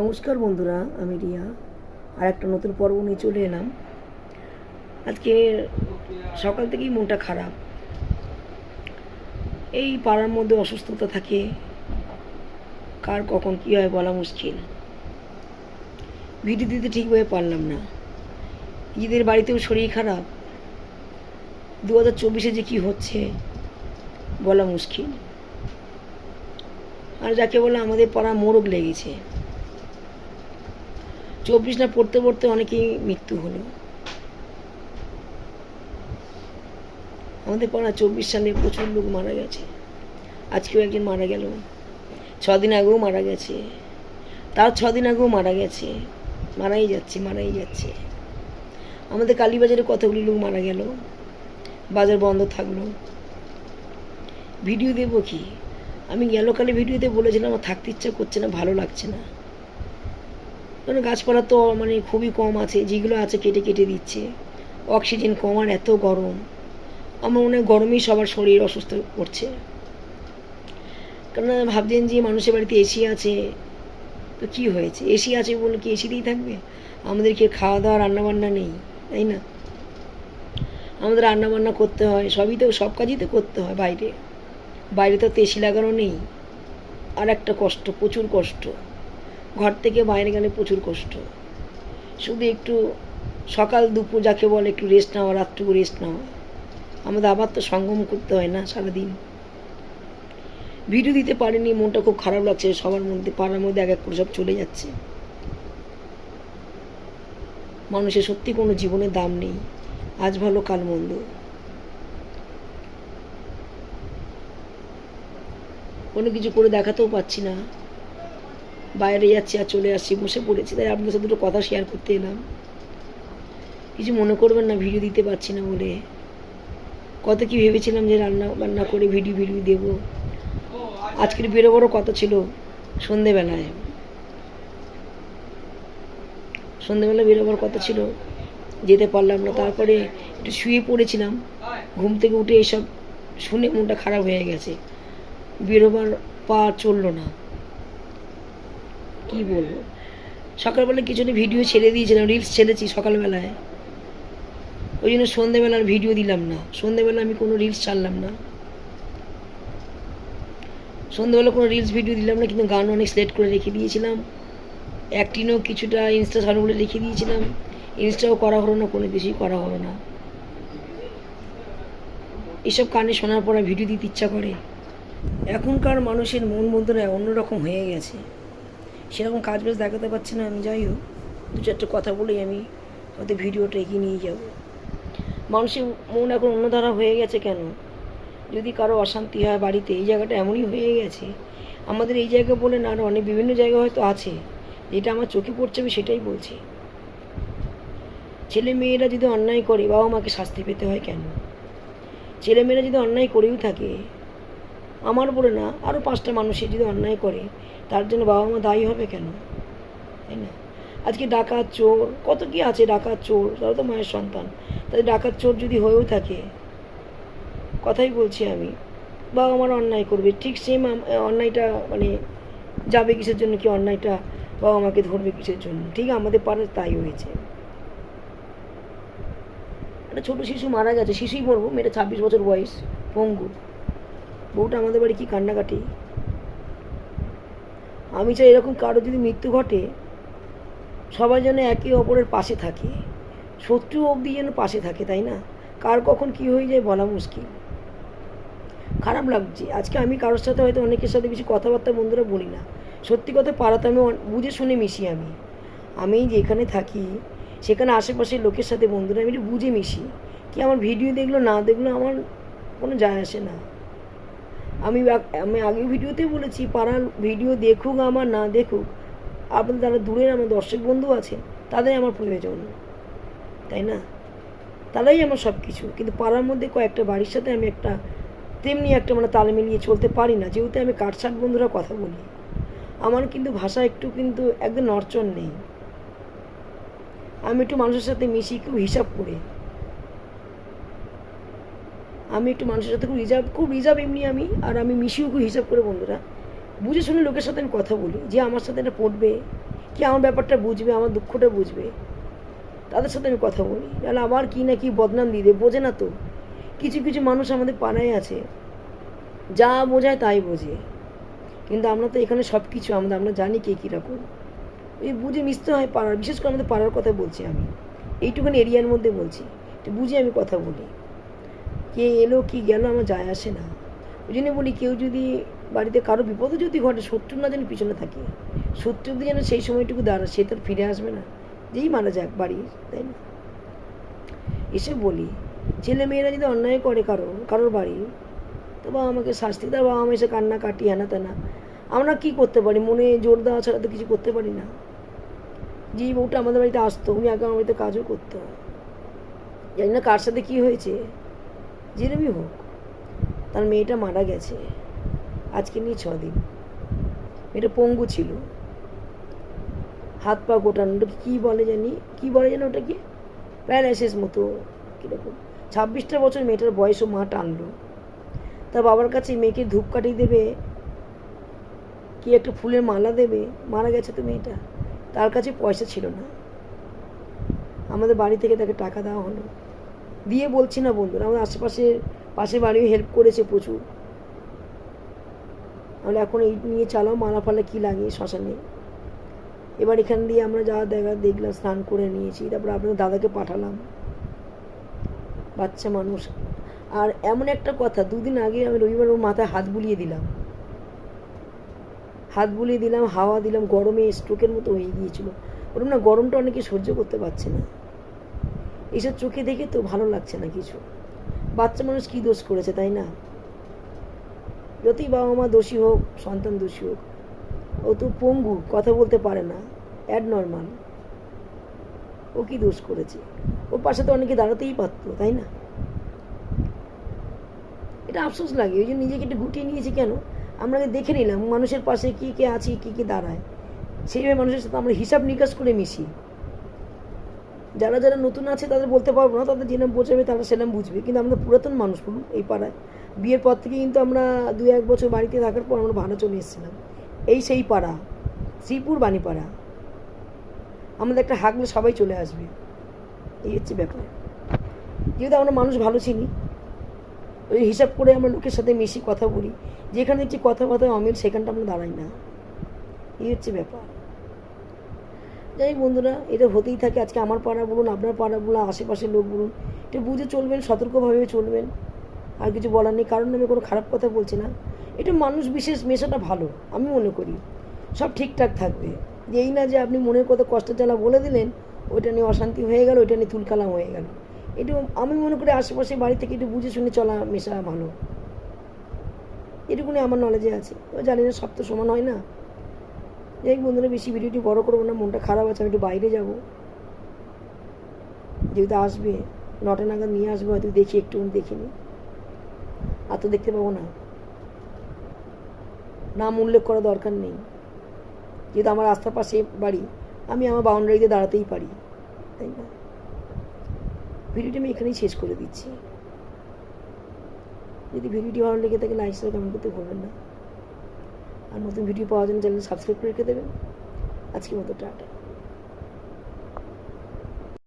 নমস্কার বন্ধুরা, আমি রিয়া। আর একটা নতুন পর্ব নিয়ে চলে এলাম। আজকে সকাল থেকেই মনটা খারাপ। এই পাড়ার মধ্যে অসুস্থতা থাকে, কার কখন কী হয় বলা মুশকিল। ভিডিও দিতে ঠিকভাবে পারলাম না। ঈদের বাড়িতেও শরীর খারাপ। দু হাজার চব্বিশে যে কী হচ্ছে বলা মুশকিল। আর যাকে বলে আমাদের পাড়া মোরগ লেগেছে। চব্বিশ না পড়তে পড়তে অনেকেই মৃত্যু হলো। আমাদের পাড়া চব্বিশ সালে প্রচুর লোক মারা গেছে। আজকেও একজন মারা গেল। ছদিন আগেও মারা গেছে। তার ছদিন আগেও মারা গেছে। মারাই যাচ্ছে মারাই যাচ্ছে। আমাদের কালীবাজারে কতগুলি লোক মারা গেল? বাজার বন্ধ থাকল। ভিডিও দেবো কি? আমি গেল কালে ভিডিওতে বলেছিলাম, আমার থাকতে ইচ্ছা করছে না, ভালো লাগছে না। কারণ গাছপালা তো মানে খুবই কম আছে, যেগুলো আছে কেটে কেটে দিচ্ছে। অক্সিজেন কম আর এত গরম। আমার মনে হয় গরমেই সবার শরীর অসুস্থ করছে। কারণ ভাবছেন যে মানুষের বাড়িতে এসি আছে, তো কী হয়েছে? এসি আছে বলে কি এসিতেই থাকবে? আমাদের কি খাওয়া দাওয়া রান্নাবান্না নেই, তাই না? আমাদের রান্নাবান্না করতে হয়, সবই তো, সব কাজই তো করতে হয় বাইরে। বাইরে তো এসি লাগানো নেই। আর একটা কষ্ট, প্রচুর কষ্ট। ঘর থেকে বাইরে গেলে প্রচুর কষ্ট। শুধু একটু সকাল, দুপুর যাকে বলে একটু রেস্ট নেওয়া রাতটুকু রেস্ট নেওয়া আমাদের আবার তো সঙ্গম করতে হয় না সারাদিন। ভিডিও দিতে পারিনি, মনটা খুব খারাপ লাগছে, সবার মধ্যে, পাড়ার মধ্যে এক এক করে সব চলে যাচ্ছে। মানুষের সত্যি কোনো জীবনের দাম নেই। আজ ভালো, কাল মন্দ। কোনো কিছু করে দেখাতেও পাচ্ছি না। বাইরে যাচ্ছি আর চলে আসছি, বসে পড়েছি, তাই আপনাদের সাথে দুটো কথা শেয়ার করতে এলাম। কিছু মনে করবেন না ভিডিও দিতে পারছি না বলে। কত কি ভেবেছিলাম যে রান্না বান্না করে ভিডিও ভিডিও দেবো। আজকের বেরোবারও কথা ছিল সন্ধেবেলায়। সন্ধেবেলা বেরোবার কথা ছিল, যেতে পারলাম না। তারপরে একটু শুয়ে পড়েছিলাম, ঘুম থেকে উঠে এসব শুনে মনটা খারাপ হয়ে গেছে। বেরোবার পা চলল না। কি বলব? সকালবেলা কিছুটা ভিডিও ছেড়ে দিয়েছিলাম রিলস ছেড়েছি সকালবেলায়? ওই জন্য সন্ধেবেলার ভিডিও দিলাম না। সন্ধ্যেবেলা আমি কোনো রিলস ছাড়লাম না। সন্ধেবেলা কোনো রিলস ভিডিও দিলাম না, কিন্তু গান অনেক সিলেক্ট করে রেখে দিয়েছিলাম। একটিনও কিছুটা ইনস্টা ছাড়ো বলে রেখে দিয়েছিলাম। ইনস্টাও করা হলো না, কোনো কিছুই করা হলো না। এসব কানে শোনার পরে ভিডিও দিতে ইচ্ছা করে। এখনকার মানুষের মন মন্ত্রণা অন্যরকম হয়ে গেছে। সেরকম কাজ বাজ দেখাতে পারছি না, আমি যাই হোক। দু চারটে কথা বলেই আমি হয়তো ভিডিওটা এগিয়ে নিয়ে যাব। মানুষের মন এখন অন্যধারা হয়ে গেছে কেন? যদি কারও অশান্তি হয় বাড়িতে, এই জায়গাটা এমনই হয়ে গেছে। আমাদের এই জায়গা বলে না আরও অনেক বিভিন্ন জায়গা হয়তো আছে। যেটা আমার চোখে পড়ছে, আমি সেটাই বলছি। ছেলে মেয়েরা যদি অন্যায় করে বাবা মাকে শাস্তি পেতে হয় কেন? ছেলে মেয়েরা যদি অন্যায় করেও থাকে আমার বলে না আরও পাঁচটা মানুষের যদি অন্যায় করে, তার জন্য বাবা মা দায়ী হবে কেন? তাই না? আজকে ডাকাত চোর, কত কি আছে ডাকাত চোর? তারা তো মায়ের সন্তান। তাদের ডাকাত চোর যদি হয়েও থাকে, কথাই বলছি আমি, বাবা মার অন্যায় করবে। ঠিক সেম অন্যায়টা মানে যাবে কিসের জন্য, কি অন্যায়টা বাবা মাকে ধরবে কিসের জন্য? ঠিক আমাদের পাড়ার তাই হয়েছে। একটা ছোটো শিশু মারা গেছে, শিশুই বলব মেয়েটা ছাব্বিশ বছর বয়স, পঙ্গু। বউটা আমাদের বাড়ি কি কান্নাকাটি? আমি চাই এরকম কারও যদি মৃত্যু ঘটে, সবাই যেন একে অপরের পাশে থাকে, শত্রু অবধি যেন পাশে থাকে, তাই না? কার কখন কি হয়ে যায় বলা মুশকিল। খারাপ লাগছে। আজকে আমি কারোর সাথে হয়তো অনেকের সাথে বেশি কথাবার্তা বন্ধুরা বলি না। সত্যি কথা পাড়াতে আমি বুঝে শুনে মিশি আমি। আমি যেখানে থাকি, সেখানে আশেপাশের লোকের সাথে বন্ধুরা আমি একটু বুঝে মিশি। কি আমার ভিডিও দেখল, না দেখল, আমার কোনো যায় আসে না। আমি আমি আগের ভিডিওতে বলেছি, পাড়ার ভিডিও দেখুক আমার, না দেখুক, আপনাদের যারা দূরের, আমার দর্শক বন্ধু আছে, তাদের আমার প্রয়োজন। তাই না? তারাই আমার সব কিছু কিন্তু পাড়ার মধ্যে কয়েকটা বাড়ির সাথে আমি একটা, তেমনি একটা মানে তাল মিলিয়ে চলতে পারি না। যেহেতু আমি কাটসাট বন্ধুরা কথা বলি। আমার কিন্তু ভাষা একটু কিন্তু একদম নড়চড় নেই। আমি একটু মানুষের সাথে মিশি খুব হিসাব করে। আমি একটু মানুষের সাথে খুব রিজার্ভ খুব রিজার্ভ এমনি আমি, আর আমি মিশিও খুব হিসাব করে বন্ধুরা। বুঝে শুনে লোকের সাথে আমি কথা বলি, যে আমার সাথে এটা পড়বে, কি আমার ব্যাপারটা বুঝবে, আমার দুঃখটা বুঝবে, তাদের সাথে আমি কথা বলি। তাহলে আবার কি না কি বদনাম দিয়ে দেবে, বোঝে না তো। কিছু কিছু মানুষ আমাদের পাড়ায় আছে, যা বোঝায় তাই বোঝে। কিন্তু আমরা তো এখানে সব কিছু আমরা আমরা জানি কে কীরকম। এই বুঝে মিশতে হয় পাড়ার, বিশেষ করে আমাদের পাড়ার কথা বলছি আমি। এইটুখানি এরিয়ার মধ্যে বলছি বুঝে আমি কথা বলি। কে এলো, কি গেল, আমার যায় আসে না। ওই জন্য বলি, কেউ যদি বাড়িতে কারও বিপদও যদি ঘটে শত্রু না যেন পিছনে থাকে। শত্রু যেন সেই সময়টুকু দাঁড়া সে তো ফিরে আসবে না। যেই মারা যাক বাড়ি, তাই না? এসে বলি, ছেলে মেয়েরা যদি অন্যায় করে কারও, কারোর বাড়ি, তো বাবা আমাকে শাস্তি দেয় বাবা মা এসে কান্না কাটি, হেনা তেনা। আমরা কি করতে পারি? মনে জোর দেওয়া ছাড়া তো কিছু করতে পারি না। যে বউটা আমাদের বাড়িতে আসতো, উনি আগে আমার বাড়িতে কাজও করতো। জানি না কার সাথে কী হয়েছে। যেরমই হোক, তার মেয়েটা মারা গেছে আজকে নিয়ে ছ দিন। মেয়েটা পঙ্গু ছিল। হাত পা গোটানো, ওটাকে কী বলে জানি? কী বলে জানি ওটাকে? প্যারালাইসিস মতো, কীরকম। ছাব্বিশটা বছর মেয়েটার বয়সও মা টানলো। তা বাবার কাছে মেয়েকে ধূপকাঠি দেবে, কি একটা ফুলের মালা দেবে, মারা গেছে তো মেয়েটা। তার কাছে পয়সা ছিল না। আমাদের বাড়ি থেকে তাকে টাকা দেওয়া হলো। দিয়ে বলছি না বন্ধুরা আমাদের আশেপাশে পাশে বাড়িও হেল্প করেছে প্রচুর। আমরা এখন এই নিয়ে চালাও, মালা ফালা কী লাগে, শ্মশানে। এবার এখান দিয়ে আমরা যা দেখা দেখলাম, স্নান করে নিয়েছি, তারপর আপনার দাদাকে পাঠালাম। বাচ্চা মানুষ। আর এমন একটা কথা, দুদিন আগে আমি রবিবার ওর মাথায় হাত বুলিয়ে দিলাম। হাত বুলিয়ে দিলাম, হাওয়া দিলাম, গরমে স্ট্রোকের মতো হয়ে গিয়েছিল। ওরকম না গরমটা অনেকে সহ্য করতে পারছে না। এইসব চোখে দেখে তো ভালো লাগছে না কিছু। বাচ্চা মানুষ কী দোষ করেছে, তাই না? যতই বাবা মা দোষী হোক, সন্তান দোষী হোক, ও তো পঙ্গু, কথা বলতে পারে না অ্যাড নর্মাল ও কি দোষ করেছে? ওর পাশে তো অনেকে দাঁড়াতেই পারতো, তাই না? এটা আফসোস লাগে, ওই জন্য নিজেকে একটু গুটিয়ে নিয়েছি কেন? আমরা দেখে নিলাম মানুষের পাশে কী কে আছে, কী কী দাঁড়ায়। সেইভাবে মানুষের সাথে আমরা হিসাব নিকাশ করে মিশি। যারা যারা নতুন আছে তাদের বলতে পারব না, তাদের যেরকম বোঝাবে তারা সেরকম বুঝবে। কিন্তু আমরা পুরাতন মানুষ বলুন এই পাড়ায়। বিয়ের পর থেকে কিন্তু আমরা দু এক বছর বাড়িতে থাকার পর আমরা ভাড়া চলে এসেছিলাম। এই সেই পাড়া, শ্রীপুর বাণীপাড়া। আমাদের একটা হাঁকলে সবাই চলে আসবে। এই হচ্ছে ব্যাপার। যেহেতু আমরা মানুষ ভালো চিনি, ওই হিসাব করে আমরা লোকের সাথে মিশি, কথা বলি। যেখানে দেখছি কথা কথা অমিল, সেখানটা আমরা দাঁড়াই না। এই হচ্ছে ব্যাপার। যাই বন্ধুরা, এটা হতেই থাকে। আজকে আমার পাড়া বলুন, আপনার পাড়া বলুন, আশেপাশের লোক বলুন, এটা বুঝে চলবেন সতর্কভাবে চলবেন। আর কিছু বলার নেই, কারণ আমি কোনো খারাপ কথা বলছি না। এটা মানুষ বিশেষ মেশাটা ভালো, আমি মনে করি। সব ঠিকঠাক থাকবে। এই না যে আপনি মনের কথা কষ্ট জ্বালা বলে দিলেন, ওইটা নিয়ে অশান্তি হয়ে গেল, ওইটা নিয়ে তুলকালাম হয়ে গেল। এটা আমি মনে করি আশেপাশে বাড়ি থেকে একটু বুঝে শুনে চলা, মেশা ভালো। এটুকুনি আমার নলেজে আছে। জানি না, সব তো সমান হয় না। যাই বন্ধুরা, বেশি ভিডিওটি বড় করব না, মনটা খারাপ আছে, আমি একটু বাইরে যাব। যেহেতু আসবে, নটা নাগাদ নিয়ে আসবে, হয়তো দেখি একটু দেখিনি আর তো দেখতে পাবো না। নাম উল্লেখ করা দরকার নেই। যেহেতু আমার রাস্তার পাশে বাড়ি, আমি আমার বাউন্ডারিতে দাঁড়াতেই পারি, তাই না? ভিডিওটি আমি এখানেই শেষ করে দিচ্ছি। যদি ভিডিওটি ভালো লেগে থাকে লাইক শেয়ার কমেন্ট করতে ভুলবেন না। আর নতুন ভিডিও পাওয়ার জন্য চ্যানেল সাবস্ক্রাইব করে রেখে দেবেন। আজকের মতো টাটা।